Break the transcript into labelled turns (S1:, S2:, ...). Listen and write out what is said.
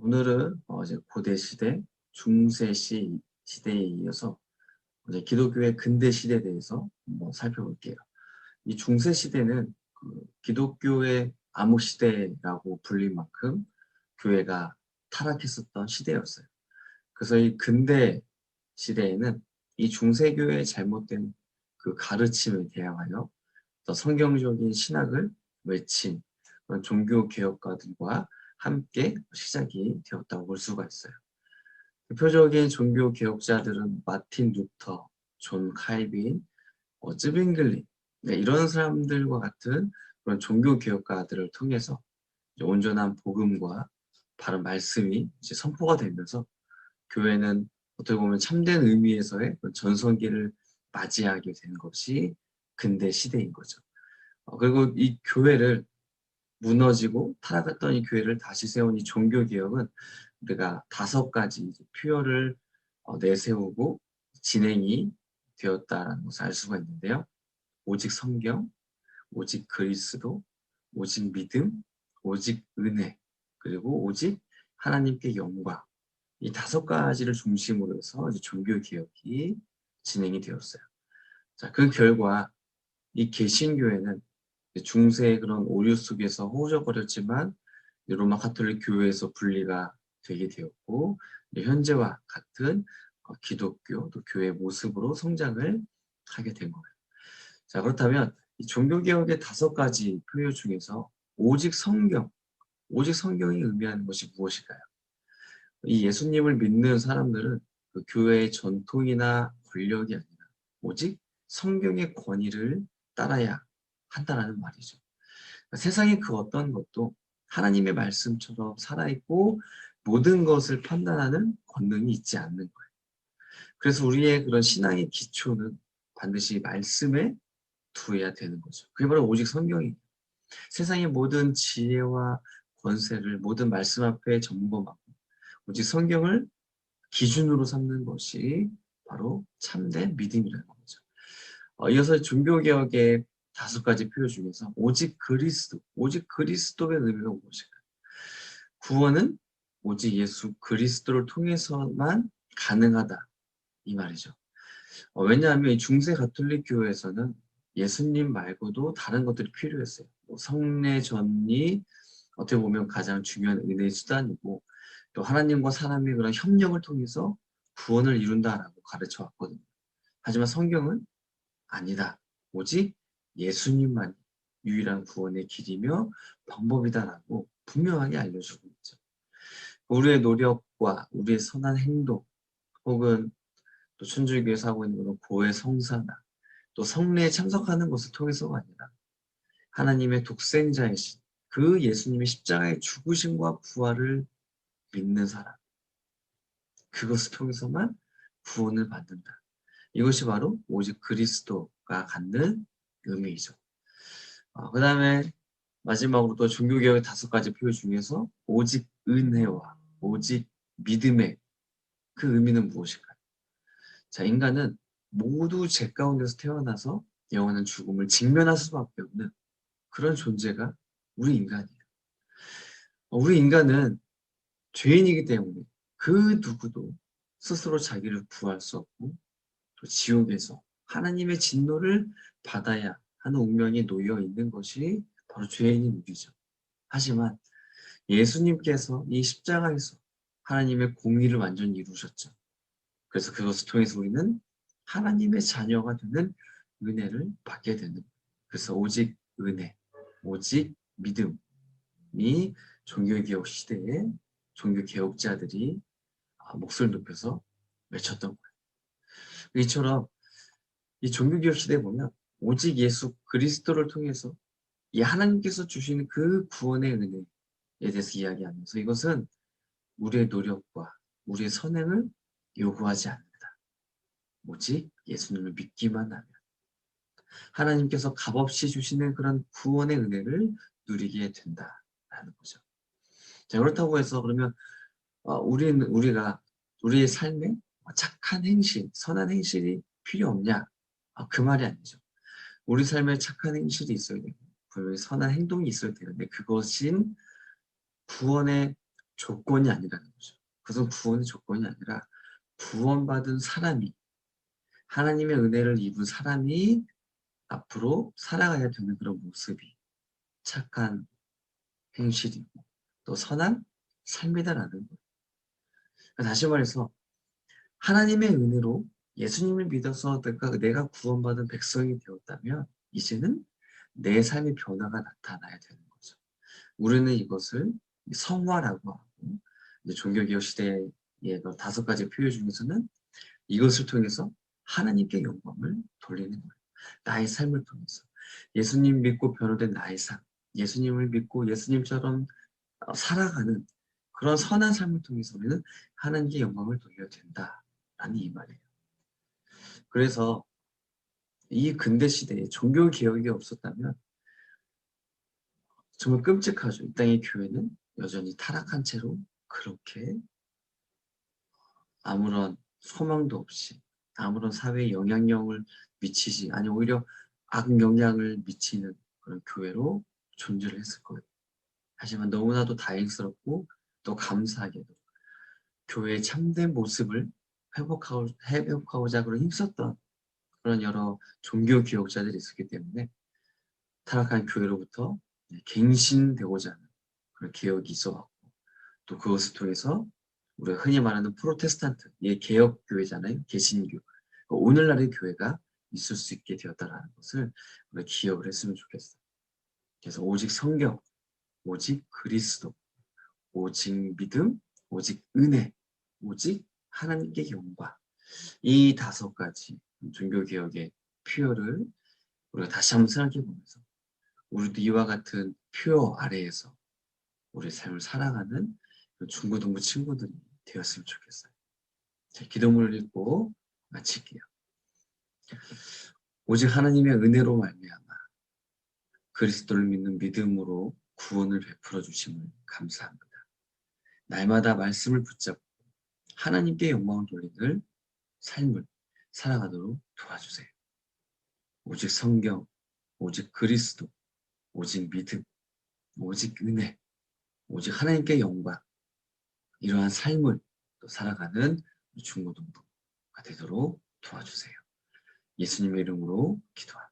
S1: 오늘은 어, 이제 고대 시대, 중세 시 시대에 이어서 이제 기독교의 근대 시대에 대해서 한번 살펴볼게요. 이 중세 시대는 그 기독교의 암흑 시대라고 불릴 만큼 교회가 타락했었던 시대였어요. 그래서 이 근대 시대에는 이 중세교회의 잘못된 그 가르침에 대항하여 더 성경적인 신학을 외친 종교 개혁가들과 함께 시작이 되었다고 볼 수가 있어요. 대표적인 종교 개혁자들은 마틴 루터, 존 칼빈, 어, 쯔빙글리 네, 이런 사람들과 같은 그런 종교 개혁가들을 통해서 온전한 복음과 바른 말씀이 이제 선포가 되면서 교회는 어떻게 보면 참된 의미에서의 전성기를 맞이하게 된 것이 근대 시대인 거죠. 어, 그리고 이 교회를 무너지고 타락했던 이 교회를 다시 세운 이 종교 개혁은 우리가 다섯 가지 표현을 어, 내세우고 진행이 되었다는 것을 알 수가 있는데요. 오직 성경, 오직 그리스도, 오직 믿음, 오직 은혜, 그리고 오직 하나님께 영광. 이 다섯 가지를 중심으로 해서 종교 개혁이 진행이 되었어요. 자, 그 결과 이 개신교회는 중세의 그런 오류 속에서 호적거렸지만 로마 카톨릭 교회에서 분리가 되게 되었고 현재와 같은 어, 기독교 또 교회 모습으로 성장을 하게 된 거예요. 자 그렇다면 이 종교개혁의 다섯 가지 표현 중에서 오직 성경, 오직 성경이 의미하는 것이 무엇일까요? 이 예수님을 믿는 사람들은 그 교회의 전통이나 권력이 아니라 오직 성경의 권위를 따라야 한다라는 말이죠. 그러니까 세상의 그 어떤 것도 하나님의 말씀처럼 살아있고 모든 것을 판단하는 권능이 있지 않는 거예요. 그래서 우리의 그런 신앙의 기초는 반드시 말씀에 두어야 되는 거죠. 그게 바로 오직 성경이에요. 세상의 모든 지혜와 권세를 모든 말씀 앞에 점검하고 오직 성경을 기준으로 삼는 것이 바로 참된 믿음이라는 거죠. 어, 이어서 종교개혁의 다섯 가지 표현 중에서 오직 그리스도, 오직 그리스도의 의미가 무엇일까요? 구원은 오직 예수 그리스도를 통해서만 가능하다 이 말이죠. 어, 왜냐하면 중세 가톨릭 교회에서는 예수님 말고도 다른 것들이 필요했어요. 뭐 성례 전이 어떻게 보면 가장 중요한 은혜의 수단이고 또 하나님과 사람의 그런 협력을 통해서 구원을 이룬다라고 가르쳐 왔거든요. 하지만 성경은 아니다. 오직 예수님만 유일한 구원의 길이며 방법이다라고 분명하게 알려주고 있죠. 우리의 노력과 우리의 선한 행동 혹은 또 천주교에서 하고 있는 고해 성사나 또 성례에 참석하는 것을 통해서가 아니라 하나님의 독생자이신 그 예수님의 십자가의 죽으심과 부활을 믿는 사람 그것을 통해서만 구원을 받는다. 이것이 바로 오직 그리스도가 갖는 의미이죠. 어, 그 다음에 마지막으로 또 종교개혁의 다섯 가지 표현 중에서 오직 은혜와 오직 믿음의 그 의미는 무엇일까요? 자, 인간은 모두 죄 가운데서 태어나서 영원한 죽음을 직면할 수밖에 없는 그런 존재가 우리 인간이에요. 어, 우리 인간은 죄인이기 때문에 그 누구도 스스로 자기를 구할 수 없고 또 지옥에서 하나님의 진노를 받아야 하는 운명에 놓여 있는 것이 바로 죄인인 우리죠. 하지만 예수님께서 이 십자가에서 하나님의 공의를 완전히 이루셨죠. 그래서 그것을 통해서 우리는 하나님의 자녀가 되는 은혜를 받게 되는. 그래서 오직 은혜, 오직 믿음이 종교개혁 시대에 종교개혁자들이 아, 목소리를 높여서 외쳤던 거예요. 이처럼 이 종교개혁 시대에 보면 오직 예수 그리스도를 통해서 이 하나님께서 주시는 그 구원의 은혜에 대해서 이야기하면서 이것은 우리의 노력과 우리의 선행을 요구하지 않는다. 오직 예수님을 믿기만 하면 하나님께서 값없이 주시는 그런 구원의 은혜를 누리게 된다라는 거죠. 자 그렇다고 해서 그러면 어, 우리는 우리가 우리의 삶에 착한 행실, 선한 행실이 필요 없냐? 아, 그 말이 아니죠. 우리 삶에 착한 행실이 있어야 되고 선한 행동이 있어야 되는데 그것인 구원의 조건이 아니라는 거죠. 그것은 구원의 조건이 아니라 구원받은 사람이 하나님의 은혜를 입은 사람이 앞으로 살아가야 되는 그런 모습이 착한 행실이고 또 선한 삶이다라는 거예요. 다시 말해서 하나님의 은혜로 예수님을 믿어서 내가, 내가 구원받은 백성이 되었다면 이제는 내 삶의 변화가 나타나야 되는 거죠. 우리는 이것을 성화라고 하고 종교개혁 시대의 그 다섯 가지 표현 중에서는 이것을 통해서 하나님께 영광을 돌리는 거예요. 나의 삶을 통해서 예수님 믿고 변호된 나의 삶, 예수님을 믿고 예수님처럼 어, 살아가는 그런 선한 삶을 통해서 우리는 하나님께 영광을 돌려야 된다라는 이 말이에요. 그래서 이 근대 시대에 종교 개혁이 없었다면 정말 끔찍하죠. 이 땅의 교회는 여전히 타락한 채로 그렇게 아무런 소망도 없이 아무런 사회에 영향력을 미치지 아니 오히려 악영향을 미치는 그런 교회로 존재를 했을 거예요. 하지만 너무나도 다행스럽고 또 감사하게도 교회의 참된 모습을 회복하고, 회복하고자 그런 힘썼던 그런 여러 종교 기억자들이 있었기 때문에 타락한 교회로부터 갱신되고자 하는 그런 개혁이 있어왔고 또 그것을 통해서 우리가 흔히 말하는 프로테스탄트, 예, 개혁교회잖아요. 개신교. 오늘날의 교회가 있을 수 있게 되었다는 것을 우리가 기억을 했으면 좋겠어요. 그래서 오직 성경, 오직 그리스도, 오직 믿음, 오직 은혜, 오직 하나님께 영광. 이 다섯 가지 종교개혁의 표어를 우리가 다시 한번 생각해 보면서 우리도 이와 같은 표어 아래에서 우리 삶을 살아가는 그 중고등부 친구들이 되었으면 좋겠어요. 자, 기도문을 읽고 마칠게요. 오직 하나님의 은혜로 말미암아 그리스도를 믿는 믿음으로 구원을 베풀어 주심을 감사합니다. 날마다 말씀을 붙잡고 하나님께 영광을 돌리는 삶을 살아가도록 도와주세요. 오직 성경, 오직 그리스도, 오직 믿음, 오직 은혜, 오직 하나님께 영광 이러한 삶을 또 살아가는 중고등부가 되도록 도와주세요. 예수님의 이름으로 기도합니다.